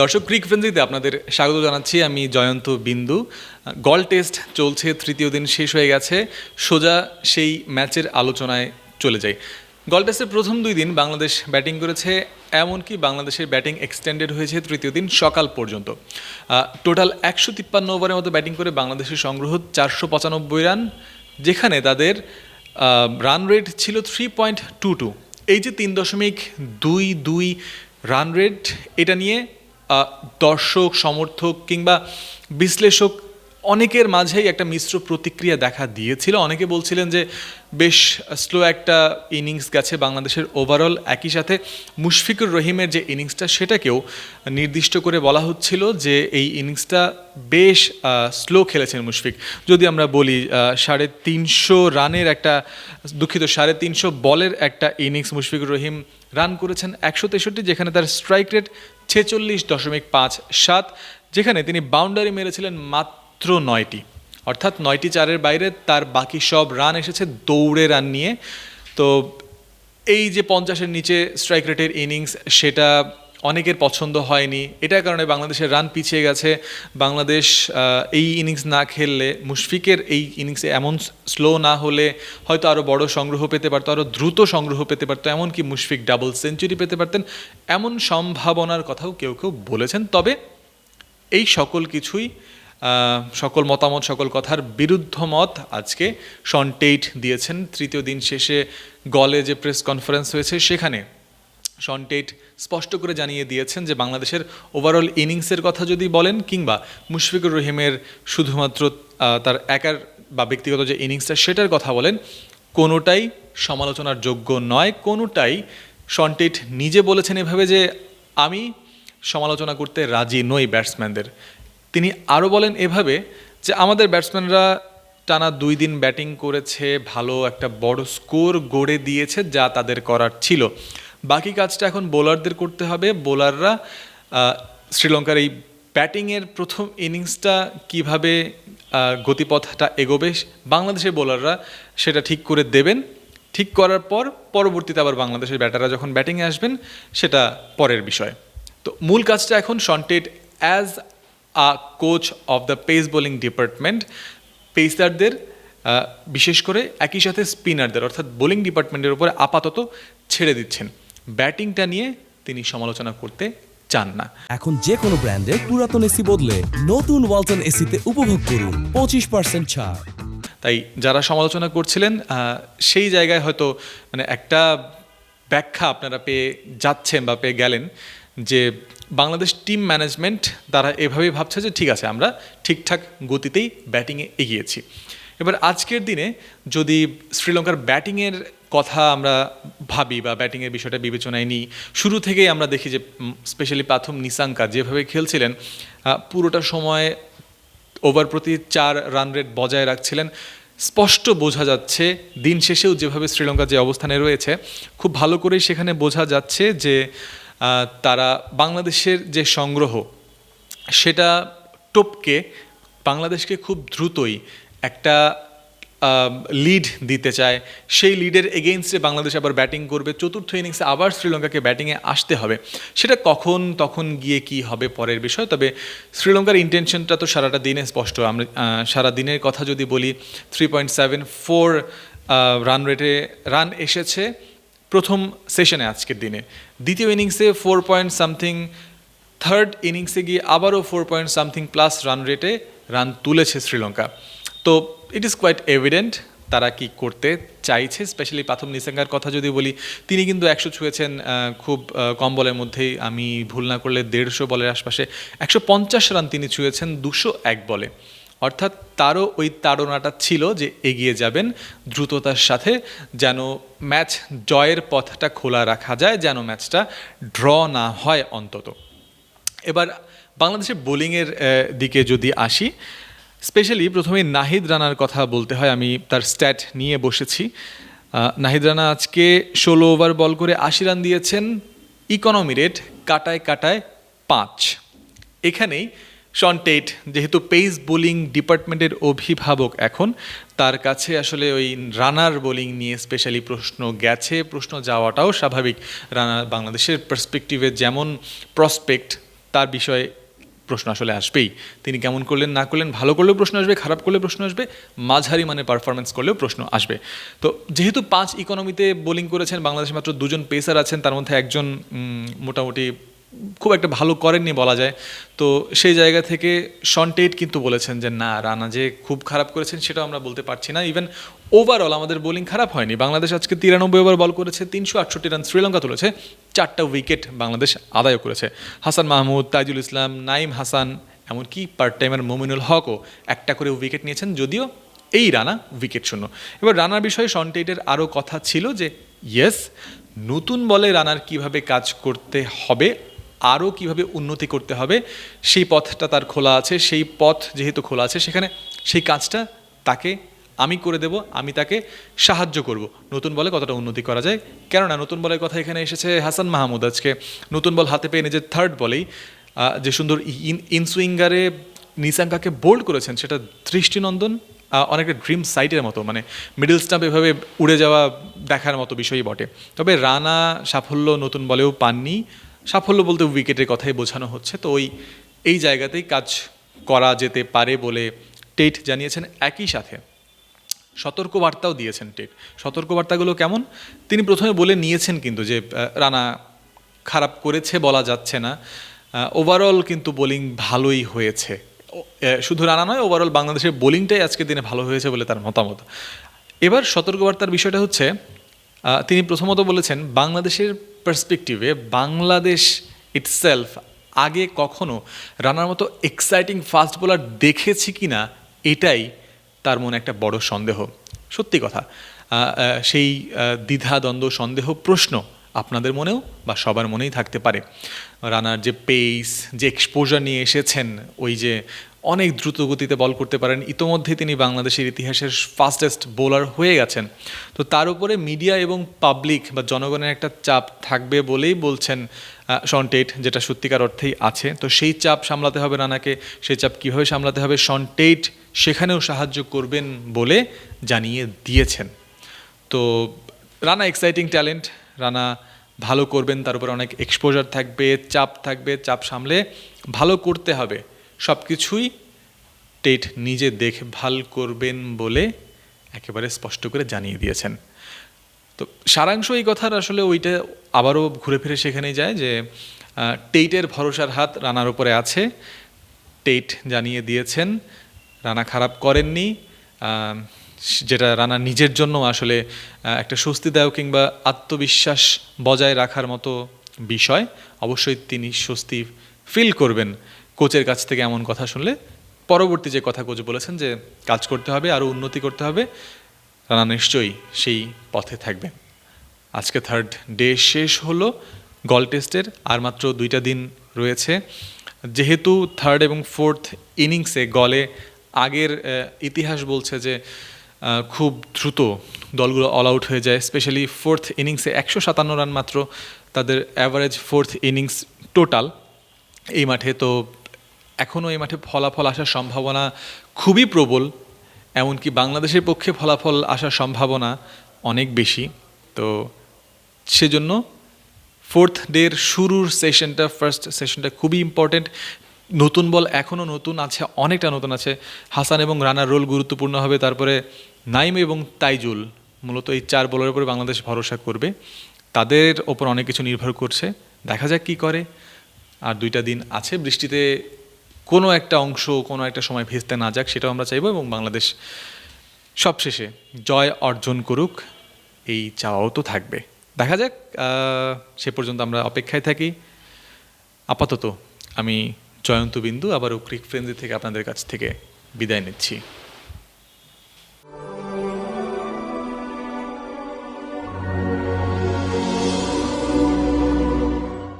দর্শক ক্রিক ফ্রেন্সিতে আপনাদের স্বাগত জানাচ্ছি। আমি জয়ন্ত বিন্দু। গল টেস্ট চলছে, তৃতীয় দিন শেষ হয়ে গেছে। সোজা সেই ম্যাচের আলোচনায় চলে যাই। গল টেস্টের প্রথম দুই দিন বাংলাদেশ ব্যাটিং করেছে, এমনকি বাংলাদেশের ব্যাটিং এক্সটেন্ডেড হয়েছে তৃতীয় দিন সকাল পর্যন্ত। টোটাল একশো তিপ্পান্ন ওভারের মতো ব্যাটিং করে বাংলাদেশের সংগ্রহ চারশো পঁচানব্বই রান যেখানে তাদের রান রেট ছিল থ্রি পয়েন্ট টু টু এই যে তিন দশমিক দুই দুই রান রেট এটা নিয়ে দর্শক সমর্থক কিংবা বিশ্লেষক অনেকের মাঝেই একটা মিশ্র প্রতিক্রিয়া দেখা দিয়েছিল। অনেকে বলছিলেন যে, বেশ স্লো একটা ইনিংস গেছে বাংলাদেশের ওভারঅল একই সাথে মুশফিকুর রহিমের যে ইনিংসটা, সেটাকেও নির্দিষ্ট করে বলা হচ্ছিল যে, এই ইনিংসটা বেশ স্লো খেলেছেন মুশফিক। যদি আমরা বলি সাড়ে তিনশো রানের একটা, দুঃখিত, সাড়ে তিনশো বলের একটা ইনিংস মুশফিকুর রহিম রান করেছেন একশো তেষট্টি, যেখানে তার স্ট্রাইক রেট ছেচল্লিশ দশমিক পাঁচ সাত, যেখানে তিনি বাউন্ডারি মেরেছিলেন মাত্র নয়টি। অর্থাৎ নয়টি চারের বাইরে তার বাকি সব রান এসেছে দৌড়ে রান নিয়ে। তো এই যে পঞ্চাশের নিচে স্ট্রাইক রেটের ইনিংস সেটা অনেকের পছন্দ হয়নি। এটার কারণে বাংলাদেশের রান পিছিয়ে গেছে। বাংলাদেশ এই ইনিংস না খেললে, মুশফিকের এই ইনিংসে এমন স্লো না হলে হয়তো আরও বড় সংগ্রহ পেতে পারতো আরও দ্রুত সংগ্রহ পেতে পারতো, এমনকি মুশফিক ডাবল সেঞ্চুরি পেতে পারতেন। এমন সম্ভাবনার কথাও কেউ কেউ বলেছেন। তবে এই সকল কিছুই সকল মতামত, সকল কথার বিরুদ্ধ মত আজকে শন টেইট দিয়েছেন। তৃতীয় দিন শেষে গলে যে প্রেস কনফারেন্স হয়েছে, সেখানে শন স্পষ্ট করে জানিয়ে দিয়েছেন যে বাংলাদেশের ওভারঅল ইনিংসের কথা যদি বলেন, কিংবা মুশফিকুর রহিমের শুধুমাত্র তার একার বা ব্যক্তিগত যে ইনিংসটা সেটার কথা বলেন, কোনোটাই সমালোচনার যোগ্য নয়। কোনোটাই শন নিজে বলেছেন এভাবে যে আমি সমালোচনা করতে রাজি নই ব্যাটসম্যানদের। তিনি আরও বলেন এভাবে যে আমাদের ব্যাটসম্যানরা টানা দুই দিন ব্যাটিং করেছে, ভালো একটা বড় স্কোর গড়ে দিয়েছে যা তাদের করার ছিল। বাকি কাজটা এখন বোলারদের করতে হবে। বোলাররা শ্রীলঙ্কার এই ব্যাটিংয়ের প্রথম ইনিংসটা কীভাবে গতিপথটা এগোবে বাংলাদেশের বোলাররা সেটা ঠিক করে দেবেন। ঠিক করার পর পরবর্তীতে আবার বাংলাদেশের ব্যাটাররা যখন ব্যাটিংয়ে আসবেন, সেটা পরের বিষয়। তো মূল কাজটা এখন Shaun Tait as coach of the pace bowling department পেসারদের বিশেষ করে একই সাথে স্পিনারদের অর্থাৎ বোলিং ডিপার্টমেন্টের উপরে আপাতত ছেড়ে দিচ্ছেন। ব্যাটিংটা নিয়ে তিনি সমালোচনা করতে চান না। এখন যে কোনো ব্র্যান্ডের পুরাতন এসি বদলে নতুন ওয়ালটন এসিতে উপভোগ করুন পঁচিশ পার্সেন্ট ছাড়। তাই যারা সমালোচনা করছিলেন সেই জায়গায় হয়তো মানে একটা ব্যাখ্যা আপনারা পেয়ে যাচ্ছেন বা পেয়ে গেলেন। যে বাংলাদেশ টিম ম্যানেজমেন্ট তারা এভাবেই ভাবছে যে ঠিক আছে, আমরা ঠিকঠাক গতিতেই ব্যাটিংয়ে এগিয়েছি। এবার আজকের দিনে যদি শ্রীলঙ্কার ব্যাটিংয়ের কথা আমরা ভাবি বা ব্যাটিংয়ের বিষয়টা বিবেচনায় নিই, শুরু থেকেই আমরা দেখি যে স্পেশালি প্রাথম নিসাঙ্কা যেভাবে খেলছিলেন পুরোটা সময় ওভার প্রতি চার রান রেট বজায় রাখছিলেন। স্পষ্ট বোঝা যাচ্ছে, দিন শেষেও যেভাবে শ্রীলঙ্কা যে অবস্থানে রয়েছে, খুব ভালো করেই সেখানে বোঝা যাচ্ছে যে তারা বাংলাদেশের যে সংগ্রহ, সেটা টপকে বাংলাদেশকে খুব দ্রুতই একটা লিড দিতে চায়। সেই লিডের এগেইনস্টে বাংলাদেশ আবার ব্যাটিং করবে। চতুর্থ ইনিংসে আবার শ্রীলঙ্কাকে ব্যাটিংয়ে আসতে হবে। সেটা কখন, তখন গিয়ে কি হবে পরের বিষয়। তবে শ্রীলঙ্কার ইন্টেনশনটা তো সারাটা দিনে স্পষ্ট। আমরা সারা দিনের কথা যদি বলি three point seven four run রেটে রান এসেছে। প্রথম সেশনে আজকের দিনে। দ্বিতীয় ইনিংসে ফোর পয়েন্ট সামথিং থার্ড ইনিংসে গিয়ে আবারও four point something plus run রেটে রান তুলেছে শ্রীলঙ্কা। তো ইট ইজ কোয়াইট এভিডেন্ট তারা কি করতে চাইছে স্পেশালি প্রথম নিসাঙ্গার কথা যদি বলি, তিনি কিন্তু একশো ছুঁয়েছেন খুব কম বলের মধ্যেই। আমি ভুল না করলে দেড়শো বলের আশপাশে একশো পঞ্চাশ রান তিনি ছুঁয়েছেন, দুশো এক বলে। অর্থাৎ তারও ওই তাড়নাটা ছিল যে এগিয়ে যাবেন দ্রুততার সাথে, যেন ম্যাচ জয়ের পথটা খোলা রাখা যায়, যেন ম্যাচটা ড্র না হয় অন্তত। এবার বাংলাদেশের বোলিংয়ের দিকে যদি আসি, স্পেশালি প্রথমে নাহিদ রানার কথা বলতে হয়, আমি তার স্ট্যাট নিয়ে বসেছি। নাহিদ রানা আজকে ষোলো ওভার বল করে আশি রান দিয়েছেন, ইকোনমি রেট কাটায় কাটায় পাঁচ। এখানেই শন টেট যেহেতু পেস বোলিং ডিপার্টমেন্টের অভিভাবক এখন, তার কাছে আসলে ওই রানার বোলিং নিয়ে স্পেশালি প্রশ্ন গেছে। প্রশ্ন যাওয়াটাও স্বাভাবিক। রানা বাংলাদেশের পার্সপেক্টিভে যেমন প্রসপেক্ট তার বিষয়ে প্রশ্ন আসলে আসবেই। তিনি কেমন করলেন, না করলেন, ভালো করলেও প্রশ্ন আসবে, খারাপ করলেও প্রশ্ন আসবে, মাঝারি মানে পারফরমেন্স করলেও প্রশ্ন আসবে। তো যেহেতু পাঁচ ইকোনমিতে বোলিং করেছেন, বাংলাদেশে মাত্র দুজন পেসার আছেন, তার মধ্যে একজন মোটামুটি খুব একটা ভালো করেননি বলা যায়। তো সেই জায়গা থেকে শনটেট কিন্তু বলেছেন যে, না, রানা যে খুব খারাপ করেছেন সেটাও আমরা বলতে পারছি না। ইভেন ওভারঅল আমাদের বোলিং খারাপ হয়নি। বাংলাদেশ আজকে তিরানব্বই ওভার বল করেছে, তিনশো আটষট্টি রান শ্রীলঙ্কা তুলেছে, চারটা উইকেট বাংলাদেশ আদায় করেছে। হাসান মাহমুদ, তাইজুল ইসলাম নাইম হাসান, এমনকি পার্ট টাইমের মোমিনুল হকও একটা করে উইকেট নিয়েছেন, যদিও এই রানা উইকেট শূন্য। এবার রানার বিষয়ে শনটেটের আরও কথা ছিল যে ইয়েস নতুন বলে রানার কীভাবে কাজ করতে হবে আরও কীভাবে উন্নতি করতে হবে, সেই পথটা তার খোলা আছে, সেই পথ যেহেতু খোলা আছে, সেখানে সেই কাজটা তাকে আমি করে দেব, আমি তাকে সাহায্য করব। নতুন বলে কতটা উন্নতি করা যায়? কেননা নতুন বলের কথা এখানে এসেছে হাসান মাহমুদ আজকে। নতুন বল হাতে পেয়ে নিজের থার্ড বলেই যে সুন্দর ইন, ইনসুইঙ্গারে নিসাঙ্কাকে বোল্ড করেছেন, সেটা দৃষ্টিনন্দন অনেকটা ড্রিম সাইটের মতো মানে মিডল স্টাম্প এভাবে উড়ে যাওয়া দেখার মতো বিষয়ই বটে। তবে রানা সাফল্য নতুন বলেও পাননি সাফল্য বলতে উইকেটের কথাই বোঝানো হচ্ছে। তো ওই, এই জায়গাতেই কাজ করা যেতে পারে বলে টেট জানিয়েছেন। একই সাথে সতর্কবার্তাও দিয়েছেন টেট। সতর্কবার্তাগুলো কেমন? তিনি প্রথমে বলে নিয়েছেন কিন্তু যে রানা খারাপ করেছে বলা যাচ্ছে না। ওভারঅল কিন্তু বোলিং ভালোই হয়েছে। শুধু রানা নয় ওভারঅল বাংলাদেশের বোলিংটাই আজকের দিনে ভালো হয়েছে বলে তার মতামত। এবার সতর্কবার্তার বিষয়টা হচ্ছে তিনি প্রথমত বলেছেন, বাংলাদেশের পার্সপেক্টিভে বাংলাদেশ ইটসেলফ আগে কখনো রানার মতো এক্সাইটিং ফাস্ট বোলার দেখেছি কি না এটাই তার মনে একটা বড় সন্দেহ। সত্যি কথা সেই আহ, দ্বিধা দ্বন্দ্ব সন্দেহ প্রশ্ন আপনাদের মনেও বা সবার মনেই থাকতে পারে। রানার যে পেস যে এক্সপোজার নিয়ে এসেছেন ওই যে অনেক দ্রুত গতিতে বল করতে পারেন। ইতোমধ্যে তিনি বাংলাদেশের ইতিহাসের ফাস্টেস্ট বোলার হয়ে গেছেন। তো তার উপরে মিডিয়া এবং পাবলিক বা জনগণের একটা চাপ থাকবে বলেই বলছেন শন টেট যেটা সত্যিকার অর্থেই আছে। তো সেই চাপ সামলাতে হবে রানাকে, সেই চাপ কীভাবে সামলাতে হবে শন টেট সেখানেও সাহায্য করবেন বলে জানিয়ে দিয়েছেন। তো রানা এক্সাইটিং ট্যালেন্ট রানা ভালো করবেন, তার উপর অনেক এক্সপোজার থাকবে, চাপ থাকবে, চাপ সামলে ভালো করতে হবে। সব কিছুই টেট নিজে দেখভাল করবেন বলে একেবারে স্পষ্ট করে জানিয়ে দিয়েছেন। তো সারাংশ এই কথার আসলে ওইটা আবারও ঘুরে ফিরে সেখানেই যায় যে টেইটের ভরসার হাত রানার উপরে আছে। টেইট জানিয়ে দিয়েছেন, রানা খারাপ করেননি। যেটা রানা নিজের জন্য আসলে একটা স্বস্তিদায়ক কিংবা আত্মবিশ্বাস বজায় রাখার মতো বিষয়। অবশ্যই তিনি স্বস্তি ফিল করবেন। কোচের কাছ থেকে এমন কথা শুনলে পরবর্তী যে কথা কোচ বলেছেন যে কাজ করতে হবে আরও উন্নতি করতে হবে, রানা নিশ্চয়ই সেই পথে থাকবেন আজকে থার্ড ডে শেষ হলো গল টেস্টের আর মাত্র দুইটা দিন রয়েছে। যেহেতু থার্ড এবং ফোর্থ ইনিংসে গলে আগের ইতিহাস বলছে যে খুব দ্রুত দলগুলো অল আউট হয়ে যায় স্পেশালি ফোর্থ ইনিংসে একশো সাতান্ন রান মাত্র তাদের অ্যাভারেজ ফোর্থ ইনিংস টোটাল এই মাঠে তো এখনও এই মাঠে ফলাফল আসার সম্ভাবনা খুবই প্রবল, এমনকি বাংলাদেশের পক্ষে ফলাফল আসার সম্ভাবনা অনেক বেশি। তো সেজন্য ফোর্থ ডের শুরুর সেশনটা ফার্স্ট সেশনটা খুবই ইম্পর্টেন্ট নতুন বল এখনও নতুন আছে, অনেকটা নতুন আছে। হাসান এবং রানার রোল গুরুত্বপূর্ণ হবে, তারপরে নাইম এবং তাইজুল মূলত এই চার বলের উপরে বাংলাদেশ ভরসা করবে। তাদের ওপর অনেক কিছু নির্ভর করছে। দেখা যাক কী করে। আর দুইটা দিন আছে, বৃষ্টিতে কোনো একটা অংশ, কোনো একটা সময় ভেস্তে না যাক, সেটাও আমরা চাইব এবং বাংলাদেশ সবশেষে জয় অর্জন করুক, এই চাওয়াও তো থাকবে। দেখা যাক সে পর্যন্ত আমরা অপেক্ষায় থাকি। আপাতত আমি জয়ন্ত বিন্দু আবারও ক্রিক ফ্রেন্ডি থেকে আপনাদের কাছ থেকে বিদায় নিচ্ছি।